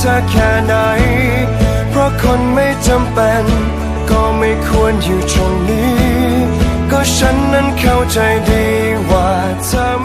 เธอแค่ไหน เพราะคนไม่จำเป็น ก็ไม่ควรอยู่ตรงนี้ ก็ฉันนั้นเข้าใจดีว่าเธอ